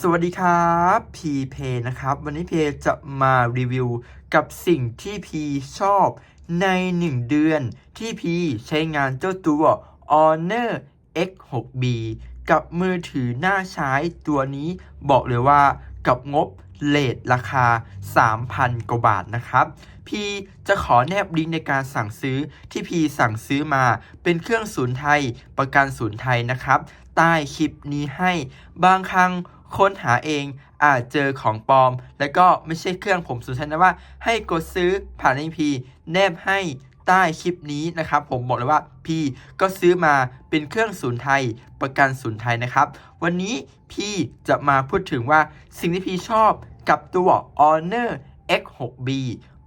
สวัสดีครับพีเพนะครับ วันนี้เพจะมารีวิวกับสิ่งที่พีชอบใน 1 เดือนที่พีใช้งานเจ้าตัว Honor X6B กับมือถือหน้าใช้ตัวนี้บอกเลยว่ากับงบเลทราคา 3,000 กว่าบาทนะครับ พีจะขอแนบลิงก์ในการสั่งซื้อที่พีสั่งซื้อมาเป็นเครื่องศูนย์ไทยประกันศูนย์ไทยนะครับ ใต้คลิปนี้ให้บางครั้ง ค้นหาเองอาจเจอของปลอม แล้วก็ไม่ใช่เครื่องผมสุดท้ายนะว่า ให้กดซื้อผ่านไอพีแนบให้ใต้คลิปนี้นะครับ ผมบอกเลยว่าพี่ก็ซื้อมาเป็นเครื่องศูนย์ไทยประกันศูนย์ไทยนะครับ วันนี้พี่จะมาพูดถึงว่าสิ่งที่พี่ชอบกับตัว Honor X6B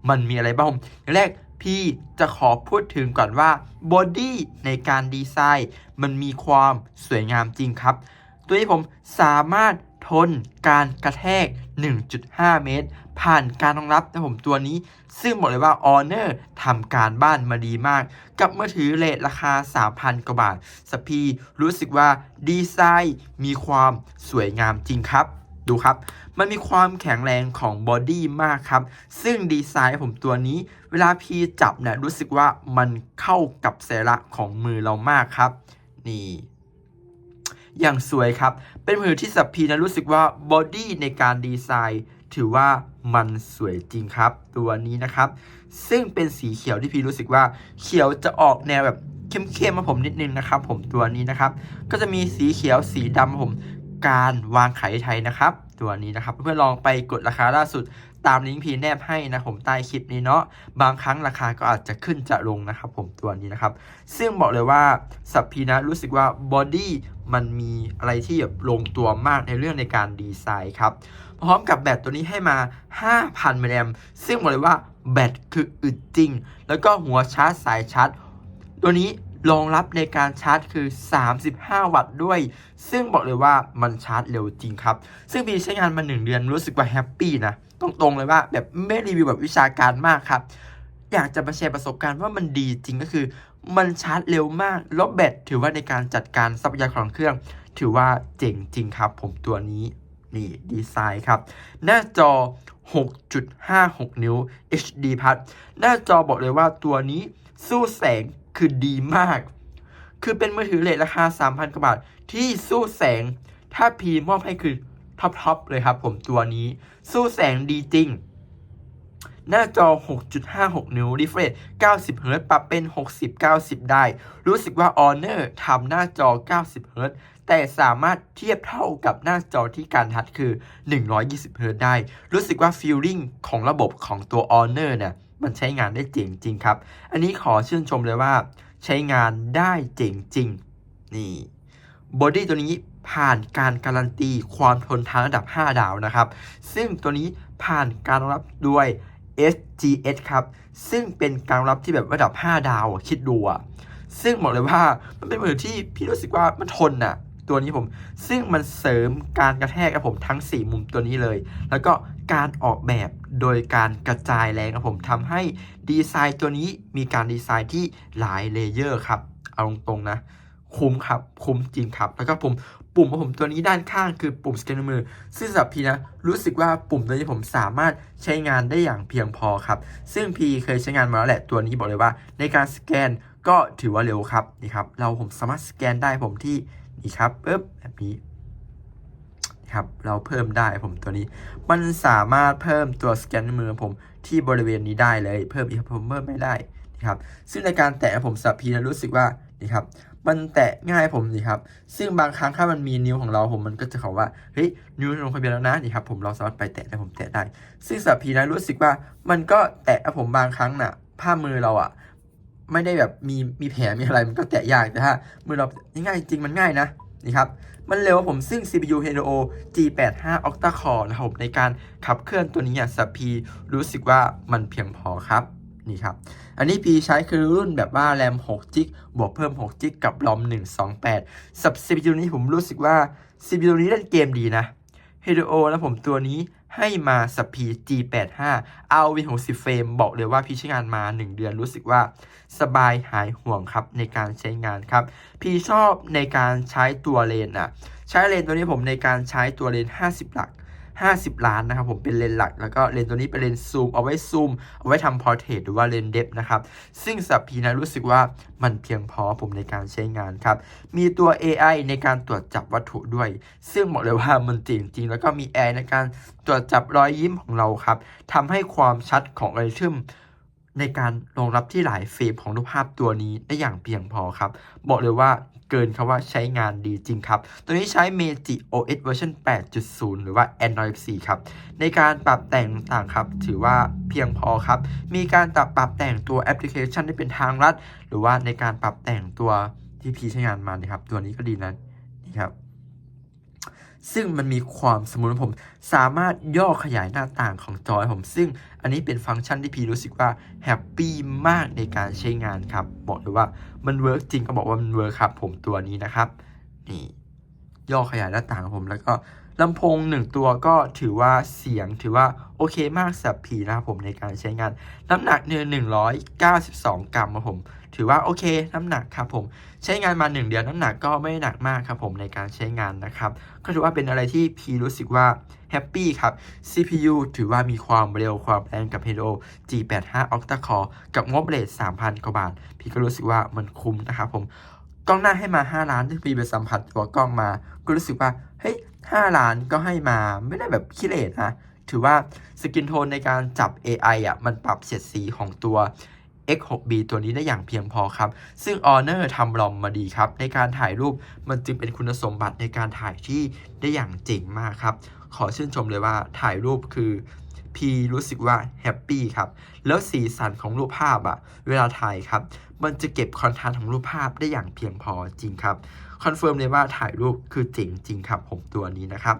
มันมีอะไรบ้างอย่างแรกพี่จะขอพูดถึงก่อนว่าบอดี้ในการดีไซน์ มันมีความสวยงามจริงครับ ตัวนี้ผมสามารถ ทนการกระแทก 1.5 เมตร ผ่านการรองรับนะผมตัวนี้ ซึ่งบอกเลยว่า Honor ทำการบ้านมาดีมาก กับมือถือเลทราคา 3,000 กว่าบาท สพีรู้สึกว่าดีไซน์มีความสวยงามจริงครับดูครับ มันมีความแข็งแรงของบอดี้มากครับ ซึ่งดีไซน์ผมตัวนี้ เวลาพี่จับเนี่ยรู้สึกว่ามันเข้ากับเสระของมือเรามากครับ นี่ อย่างสวยครับ เป็นมือที่สับพีนะรู้สึกว่าบอดี้ในการดีไซน์ ถือว่ามันสวยจริงครับ ตัวนี้นะครับ ซึ่งเป็นสีเขียวที่พีรู้สึกว่าเขียวจะออกแนวแบบเข้มๆมาผมนิดนึงนะครับ ผมตัวนี้นะครับ ก็จะมีสีเขียวสีดำผมการวางไข่ไทยนะครับ ตัวนี้นะครับ เพื่อลองไปกดราคาล่าสุดตามลิงก์พีแนบให้นะผมใต้คลิปนี้เนาะบางครั้งราคาก็อาจจะขึ้นจะลงนะครับ ผมตัวนี้นะครับ ซึ่งบอกเลยว่าสับพีนะรู้สึกว่าบอดี้ มันมีอะไรที่แบบลงตัวมากในเรื่องในการดีไซน์ครับ พร้อมกับแบตตัวนี้ให้มา 5,000มิลลิแอมซึ่งบอกเลยว่าแบตคืออึดจริง แล้วก็หัวชาร์จสายชาร์จ ตัวนี้รองรับในการชาร์จคือ 35 วัตต์ด้วย ซึ่งบอกเลยว่ามันชาร์จเร็วจริงครับ ซึ่งพีใช้งานมา 1 เดือนรู้สึกว่าแฮปปี้นะตรงๆเลยว่าแบบไม่รีวิวแบบวิชาการมากครับ อยากจะมาแชร์ประสบการณ์ว่ามันดีจริงก็คือ มันชาร์จเร็วมากล้วแบตถือว่าในการจัดการทรัพยากรของเครื่อง ถือว่าเจ๋งจริงครับ ผมตัวนี้นี่ดีไซน์ครับ หน้าจอ 6.56 นิ้ว HD พัดหน้าจอบอกเลยว่าตัวนี้สู้แสงคือดีมาก คือเป็นมือถือเลทราคา 3,000 กว่าบาท ที่สู้แสงถ้าพีมอบให้คือท็อปๆเลยครับ ผมตัวนี้สู้แสงดีจริง หน้าจอ 6.56 นิ้ว refresh 90 Hz ปรับเป็น 60-90 ได้ รู้สึกว่า Honor ทำหน้าจอ 90 Hz แต่สามารถเทียบเท่ากับหน้าจอที่การทัดคือ 120 Hz ได้ รู้สึกว่า feeling ของระบบของตัว Honor เนี่ยมันใช้งานได้เจ๋งจริงครับ อันนี้ขอชื่นชมเลยว่า ใช้งานได้เจ๋งจริง นี่บอดี้ตัวนี้ผ่านการการันตีความทนทานระดับ 5 ดาวนะครับ ซึ่งตัวนี้ผ่านการรองรับด้วย SGS ครับ ซึ่งเป็นการรับที่แบบระดับ 5 ดาวคิดดูอะซึ่งบอกเลยว่ามันเป็นมือที่พี่รู้สึกว่ามันทนน่ะ ตัวนี้ผม ซึ่งมันเสริมการกระแทกกับผมทั้ง 4 มุมตัวนี้เลย แล้วก็การออกแบบโดยการกระจายแรงครับผมทำให้ดีไซน์ตัวนี้มีการดีไซน์ที่หลายเลเยอร์ครับ เอาตรงๆนะ คุ้มครับ คุ้มจริงครับ แล้วก็ผม ปุ่มของผมตัวนี้ด้านข้างคือปุ่มสแกนมือ ซึ่งสำหรับพีนะรู้สึกว่าปุ่มตัวนี้ผมสามารถใช้งานได้อย่างเพียงพอครับ ซึ่งพีเคยใช้งานมาแล้วแหละตัวนี้บอกเลยว่า ในการสแกนก็ถือว่าเร็วครับนี่ครับ เราผมสามารถสแกนได้ผมที่นี่ครับปึ๊บแบบนี้ครับเราเพิ่มได้ผมตัวนี้ มันสามารถเพิ่มตัวสแกนมือผมที่บริเวณนี้ได้เลย เพิ่มอีกครับผมเพิ่มไม่ได้นะครับซึ่งในการแตะผมสับพีนะรู้สึกว่า นี่ครับมันแตะง่ายผมนี่ครับซึ่งบางครั้งถ้ามันมีนิ้วของเราผมมันก็จะเขาว่าเฮ้ยนิ้วลงทะเบียนแล้วนะนี่ครับผมเราสามารถไปแตะได้ผมแตะได้ ซึ่งสับพีนะรู้สึกว่ามันก็แตะผมบางครั้งน่ะผ้ามือเราอะไม่ได้แบบมีมีแผลมีอะไรมันก็แตะยากแต่ถ้ามือเราง่ายจริงมันง่ายนะนี่ครับมันเร็วผมซึ่ง CPU Helio G85 Octa Core นะครับในการขับเคลื่อนตัวนี้อะสับพีรู้สึกว่ามันเพียงพอครับ นี่ครับ อันนี้พีใช้คือรุ่นแบบว่าแรม6จิกบวกเพิ่ม6จิกกับรอม128สับ CPU นี้ผมรู้สึกว่า CPU นี้เล่นเกมดีนะ Helio แล้วผมตัวนี้ให้มาสับพี G85 เอา V60 เฟรม บอกเลยว่าพี่ใช้งานมา 1 เดือนรู้สึกว่าสบายหายห่วงครับในการใช้งานครับ พี่ชอบในการใช้ตัวเลนอะใช้เลนตัวนี้ผมในการใช้ตัวเลน 50 หลัก 50 ล้านนะครับผมเป็นเลนส์หลัก แล้วก็เลนส์ตัวนี้เป็นเลนส์ซูมเอาไว้ซูม เอาไว้ทำพอร์เทรตหรือว่าเลนส์เดฟนะครับ ซึ่งสับพีนะรู้สึกว่ามันเพียงพอผมในการใช้งานครับ มีตัว AI ในการตรวจจับวัตถุด้วย ซึ่งบอกเลยว่ามันจริงจริงแล้วก็มี AI ในการตรวจจับรอยยิ้มของเราครับทำให้ความชัดของอัลกอริทึมในการรองรับที่หลายเฟรมของรูปภาพตัวนี้ได้อย่างเพียงพอครับ บอกเลยว่า กินคำว่าใช้งานดีจริงครับ ตัวนี้ใช้ Meiji OS เวอร์ชัน8.0 หรือว่า Android 4 ครับ ในการปรับแต่งต่างๆครับ ถือว่าเพียงพอครับ มีการปรับปรับแต่งตัวแอปพลิเคชันที่เป็นทางลัด หรือว่าในการปรับแต่งตัวที่พีใช้งานมานะครับ ตัวนี้ก็ดีนะนี่ครับ ซึ่งมันมีความสมมุติผม สามารถย่อขยายหน้าต่างของจอยผม ซึ่งอันนี้เป็นฟังก์ชันที่พีรู้สึกว่าแฮปปี้มากในการใช้งานครับ บอกเลยว่ามันเวิร์กจริงก็บอกว่ามันเวิร์กครับผมตัวนี้นะครับ นี่ย่อขยายหน้าต่างของผมแล้วก็ ลำโพงหนึ่งตัวก็ถือว่าเสียงถือว่าโอเคมากสำหรับพีนะครับผมในการใช้งาน น้ำหนักเนื้อ192 กรัมครับผม ถือว่าโอเคน้ำหนักครับผม ใช้งานมา 1 เดือนน้ำหนักก็ไม่หนักมากครับผมในการใช้งานนะครับ ก็ถือว่าเป็นอะไรที่พีรู้สึกว่าแฮปปี้ครับ CPU ถือว่ามีความเร็วความแรงกับ Helio G85 Octa Core กับงบเรท3,000 กว่าบาท พี่ก็รู้สึกว่ามันคุ้มนะครับผมกล้องหน้าให้มา 5 ล้านที่ปีไปสัมผัสตัวกล้องมา ก็รู้สึกว่า เฮ้ย 5 ล้านก็ให้มาไม่ได้แบบขี้เหร่นะ ถือว่าสกินโทนในการจับ AI อะมันปรับเฉดสีของตัว X6B ตัวนี้ได้อย่างเพียงพอครับ ซึ่ง Honor ทำลอมมาดีครับ ในการถ่ายรูปมันจึงเป็นคุณสมบัติในการถ่ายที่ได้อย่างเจ๋งมากครับ ขอชื่นชมเลยว่าถ่ายรูปคือ พีรู้สึกว่าแฮปปี้ครับ แล้วสีสันของรูปภาพอะเวลาถ่ายครับ มันจะเก็บคอนทราสต์ของรูปภาพได้อย่างเพียงพอจริงครับ คอนเฟิร์มเลยว่าถ่ายรูปคือเจ๋งจริงครับผมตัวนี้นะครับ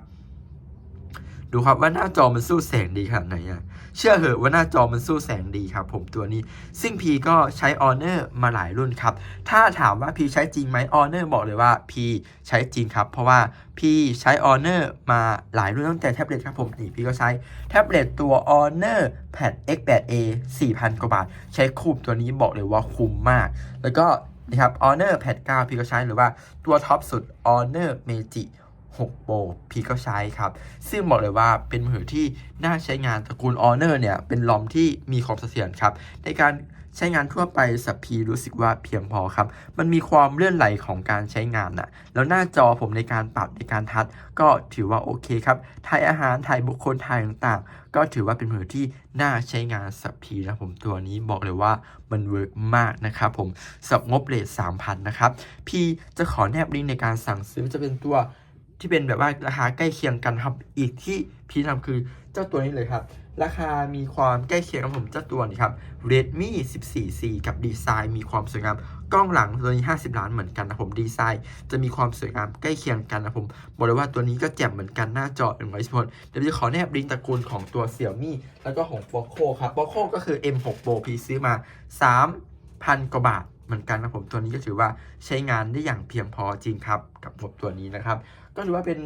ดูครับว่าหน้าจอมันสู้แสงดีขนาดไหนอะเชื่อเหอะว่าหน้าจอมันสู้แสงดีครับผมตัวนี้ ซึ่งพีก็ใช้ Honor มาหลายรุ่นครับ ถ้าถามว่าพีใช้จริงไหม Honor บอกเลยว่าพีใช้จริงครับ เพราะว่าพีใช้ Honor มาหลายรุ่นตั้งแต่แท็บเล็ตครับผมนี่พีก็ใช้แท็บเล็ตตัว Honor Pad X8A 4,000 กว่าบาท ใช้คูบตัวนี้บอกเลยว่าคุ้มมาก แล้วก็ นะครับ Honor Pad 9 พี่ก็ใช้หรือว่าตัวท็อปสุด Honor Meiji 6 Pro พี่ก็ใช้ครับ ซึ่งบอกเลยว่าเป็นมือถือที่น่าใช้งานตระกูล Honor เนี่ย เป็นลอมที่มีความเสถียรครับ ในการ ใช้งานทั่วไปสับพีรู้สึกว่าเพียงพอครับ มันมีความเลื่อนไหลของการใช้งานน่ะแล้วหน้าจอผมในการปรับในการทัด ก็ถือว่าโอเคครับถ่ายอาหารถ่ายบุคคลถ่ายต่างๆ ก็ถือว่าเป็นมือที่น่าใช้งานสับพีนะผมตัวนี้บอกเลยว่ามันเวิร์กมากนะครับผมสับงบเลท3,000นนะครับพี่จะขอแนบลิงก์ในการสั่งซื้อจะเป็นตัวที่เป็นแบบว่าราคาใกล้เคียงกันครับ อีกที่พี่ทำคือเจ้าตัวนี้เลยครับ ราคามีความใกล้เคียงกับผมเจ้าตัวนี้ครับ Redmi 14C กับดีไซน์มีความสวยงาม กล้องหลังตัวนี้ 50 ล้านเหมือนกันนะผมดีไซน์ จะมีความสวยงามใกล้เคียงกันนะผมบอกเลยว่าตัวนี้ก็แจ่มเหมือนกันหน้าจอ1 2 0เดี๋ยวจะขอแนบลิงก์ตระกูลของตัว Xiaomi แล้วก็ของ Poco ครับ Poco ก็คือ M6 Pro พี่ซื้อมา 3,000 กว่าบาทเหมือนกันนะผมตัวนี้ก็ถือว่าใช้งานได้อย่างเพียงพอจริงครับกับผมตัวนี้นะครับ ก็ถือว่าเป็น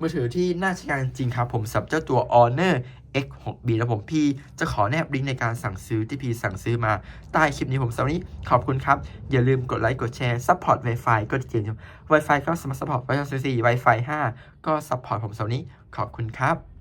มือถือที่น่าใช้งานจริงครับผมสับเจ้าตัว Honor X6B แล้วผมพี่จะขอแนบลิงก์ในการสั่งซื้อที่พี่สั่งซื้อมาใต้คลิปนี้ผมสำหรับนี้ขอบคุณครับ อย่าลืมกดไลค์กดแชร์ซัพพอร์ต Wi-Fi ก็ดีจริง Wi-Fi ก็สมัครซัพพอร์ต Wi-Fi 4 Wi-Fi 5 ก็ซัพพอร์ตผมสำหรับนี้ขอบคุณครับ